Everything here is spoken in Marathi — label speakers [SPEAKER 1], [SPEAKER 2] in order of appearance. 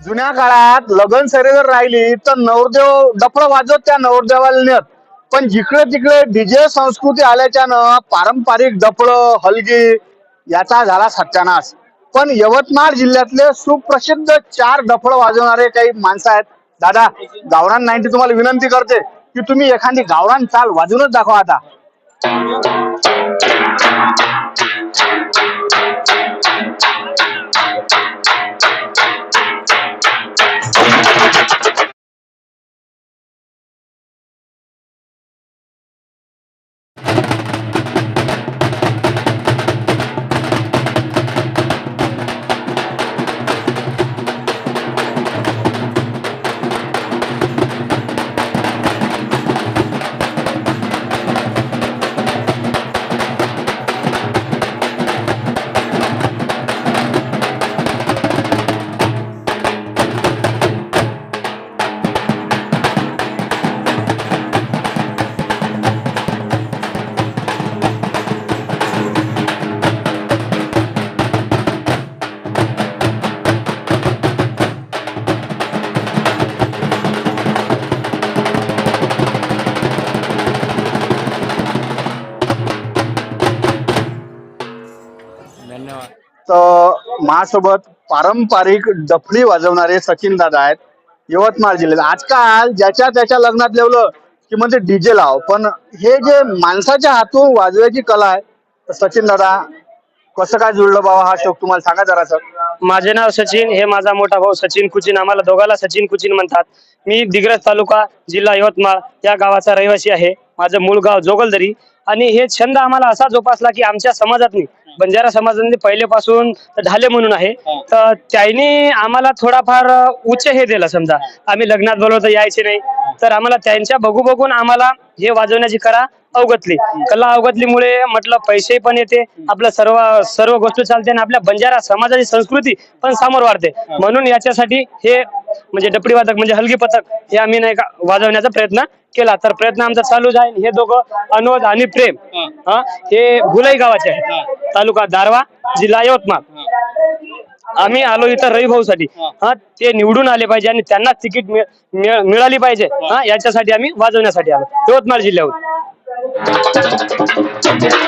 [SPEAKER 1] जुन्या काळात लगन सरी जर राहिली तर नवरदेव डफळ वाजवत त्या नवरदेवाला नेत. पण जिकडे तिकडे डीजे संस्कृती आल्याच्यानं पारंपरिक डफळ हलगी याचा झाला सत्यानाश. पण यवतमाळ जिल्ह्यातले सुप्रसिद्ध चार डफळ वाजवणारे काही माणसं आहेत. दादा गावरान नाईन्टी तुम्हाला विनंती करते की तुम्ही एखादी गावरान चाल वाजवूनच दाखवा आता.
[SPEAKER 2] धन्यवाद.
[SPEAKER 1] तर माझ्यासोबत पारंपरिक डफळी वाजवणारे सचिन दादा आहेत यवतमाळ जिल्ह्यात. आजकाल ज्याच्या त्याच्या लग्नात लावलं की म्हणजे डीजे लाव. पण हे जे माणसाच्या हातून वाजवायची कला आहे तर सचिन दादा कसं काय जुळलं बाबा हा शौक? तुम्हाला सांगा जरा सर.
[SPEAKER 2] माझे नाव सचिन हे माझा मोठा भाऊ सचिन कुचिन. आम्हाला दोघाला सचिन कुचिन म्हणतात. मी दिग्रस तालुका जिल्हा यवतमाळ या गावाचा रहिवासी आहे. माझं मूळ गाव जोगलदरी. आणि हे छंद आम्हाला असा जोपासला की आमच्या समाजातनी बंजारा समाजाने पहिलेपासून ढाले म्हणून आहे. तर त्यांनी आम्हाला थोडाफार उच्च हे दिलं समजा. आम्ही लग्नात बोलवलं तर यायचे नाही. तर आम्हाला त्यांच्या बघू बघून आम्हाला हे वाजवण्याची कला अवगतली. कला अवगतलीमुळे म्हटलं पैसे पण येते आपलं सर्व सर्व गोष्टी चालते आणि आपल्या बंजारा समाजाची संस्कृती पण समोर वाढते. म्हणून याच्यासाठी हे म्हणजे डपडी वादक म्हणजे हलगी पथक हे आम्ही नाही का वाजवण्याचा प्रयत्न केला. तर प्रयत्न आमचा चालू आहे हे दोघं अनुवाद आणि प्रेम हा हे भुलाई गावाचे आहे तालुका दारवा जिल्हा यवतमाळ. आम्ही आलो इथं रविभाऊ साठी हा ते निवडून आले पाहिजे आणि त्यांना तिकीट मिळाली पाहिजे. हा याच्यासाठी आम्ही वाजवण्यासाठी आलो. यवतमाळ जिल्ह्यावर Thank you.